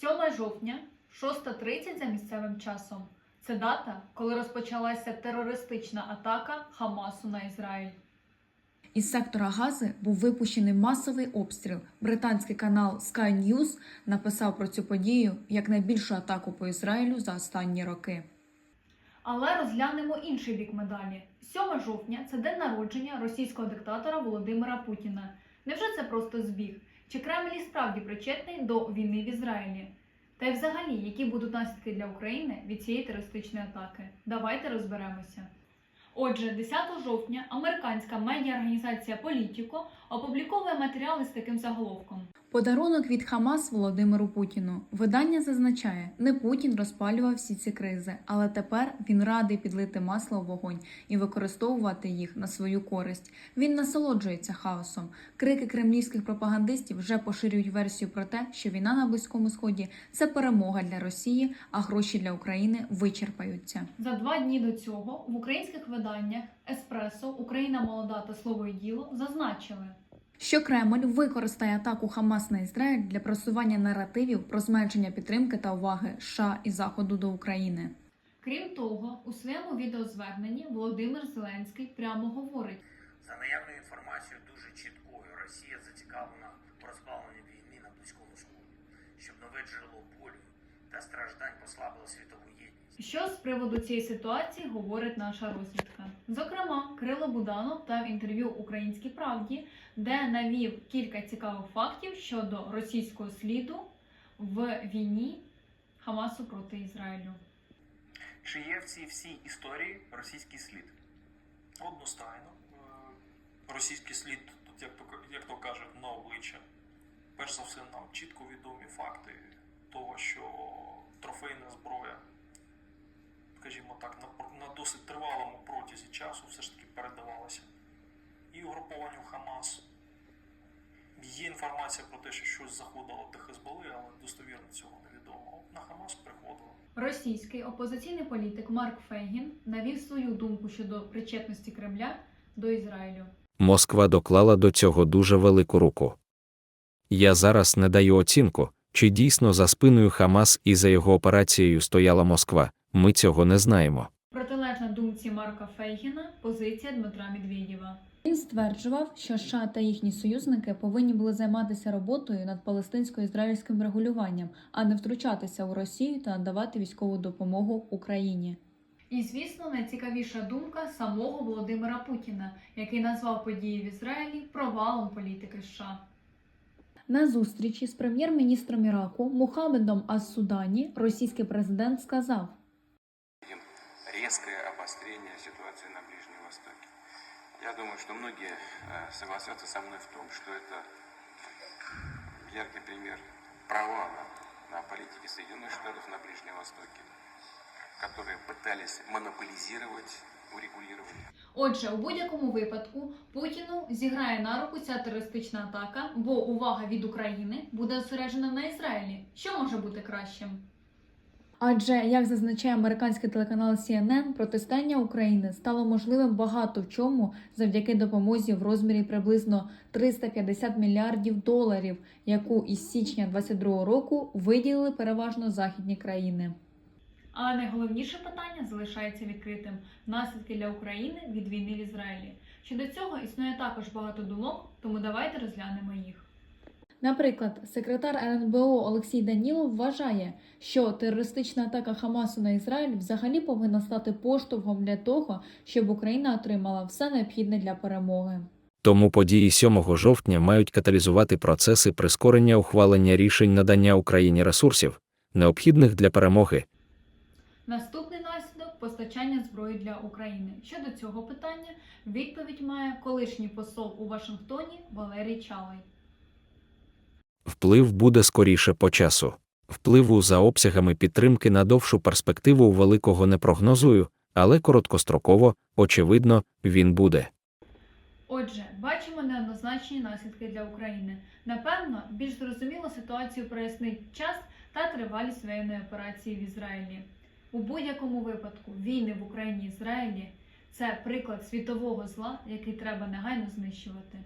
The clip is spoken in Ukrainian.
7 жовтня, 6.30 за місцевим часом. Це дата, коли розпочалася терористична атака Хамасу на Ізраїль. Із сектора Гази був випущений масовий обстріл. Британський канал Sky News написав про цю подію як найбільшу атаку по Ізраїлю за останні роки. Але розглянемо інший бік медалі. 7 жовтня це день народження російського диктатора Володимира Путіна. Невже це просто збіг? Чи Кремль справді причетний до війни в Ізраїлі? Та й взагалі, які будуть наслідки для України від цієї терористичної атаки? Давайте розберемося. Отже, 10 жовтня американська медіаорганізація Політіко опубліковує матеріали з таким заголовком. Подарунок від Хамас Володимиру Путіну. Видання зазначає, не Путін розпалював всі ці кризи, але тепер він радий підлити масло в вогонь і використовувати їх на свою користь. Він насолоджується хаосом. Крики кремлівських пропагандистів вже поширюють версію про те, що війна на близькому сході це перемога для Росії, а гроші для України вичерпаються. За два дні до цього в українських виданнях Еспресо, Україна молода та слово і діло зазначили. що Кремль використає атаку Хамас на Ізраїль для просування наративів про зменшення підтримки та уваги США і Заходу до України. Крім того, у своєму відеозверненні Володимир Зеленський прямо говорить: За наявною інформацією дуже чіткою, Росія зацікавлена в розпаленні війни на Близькому Сході, щоб нове джерело болю та страждань послабило світову єдність. Що з приводу цієї ситуації говорить наша розвідка. Зокрема, Крило Буданов дав інтерв'ю Українській правді, де навів кілька цікавих фактів щодо російського сліду в війні Хамасу проти Ізраїлю. Чи є в цій всій історії російський слід? Одностайно. Е, Російський слід, тут, як то, як то кажуть, на обличчя. Перш за все, нам чітко відомі факти того, що трофейна зброя, скажімо так, на, на досить тривалому протязі часу все ж таки передавалася і угрупованню Хамас. Є інформація про те, що щось заходило до Хезболи, але достовірно цього невідомо. На Хамас приходило. Російський опозиційний політик Марк Фейгін навів свою думку щодо причетності Кремля до Ізраїлю. Москва доклала до цього дуже велику руку. Я зараз не даю оцінку, чи дійсно за спиною Хамас і за його операцією стояла Москва. Ми цього не знаємо. Протилежна думці Марка Фейгіна позиція Дмитра Медведєва. Він стверджував, що США та їхні союзники повинні були займатися роботою над палестинсько-ізраїльським регулюванням, а не втручатися у Росію та надавати військову допомогу Україні. І, звісно, найцікавіша думка самого Володимира Путіна, який назвав події в Ізраїлі провалом політики США. На зустрічі з прем'єр-міністром Іраку Мухаммедом Ас-Судані російський президент сказав: резкое обострение ситуации на Ближнем Востоке. Я думаю, что многие э, согласятся со мной в том, что это яркий пример провала на политике Соединенных Штатов на Ближнем Востоке, которые пытались монополизировать урегулирование. Отже, у будь-якому випадку Путіну зіграє на руку ця терористична атака, бо увага від України буде зосереджена на Ізраїлі. Що може бути кращим? Адже, як зазначає американський телеканал CNN, протистояння України стало можливим багато в чому завдяки допомозі в розмірі приблизно 350 мільярдів доларів, яку із січня 2022 року виділили переважно західні країни. А найголовніше питання залишається відкритим: наслідки для України від війни в Ізраїлі. Щодо цього існує також багато думок, тому давайте розглянемо їх. Наприклад, секретар РНБО Олексій Данілов вважає, що терористична атака Хамасу на Ізраїль взагалі повинна стати поштовхом для того, щоб Україна отримала все необхідне для перемоги. Тому події 7 жовтня мають каталізувати процеси прискорення ухвалення рішень надання Україні ресурсів, необхідних для перемоги, Наступний наслідок постачання зброї для України. Щодо цього питання, відповідь має колишній посол у Вашингтоні Валерій Чалий. Вплив буде скоріше по часу. Впливу за обсягами підтримки на довшу перспективу великого не прогнозую, але короткостроково, очевидно, він буде. Отже, бачимо неоднозначні наслідки для України. Напевно, більш зрозуміло ситуацію прояснить час та тривалість воєнної операції в Ізраїлі. У будь-якому випадку війни в Україні і Ізраїлі це приклад світового зла, який треба негайно знищувати.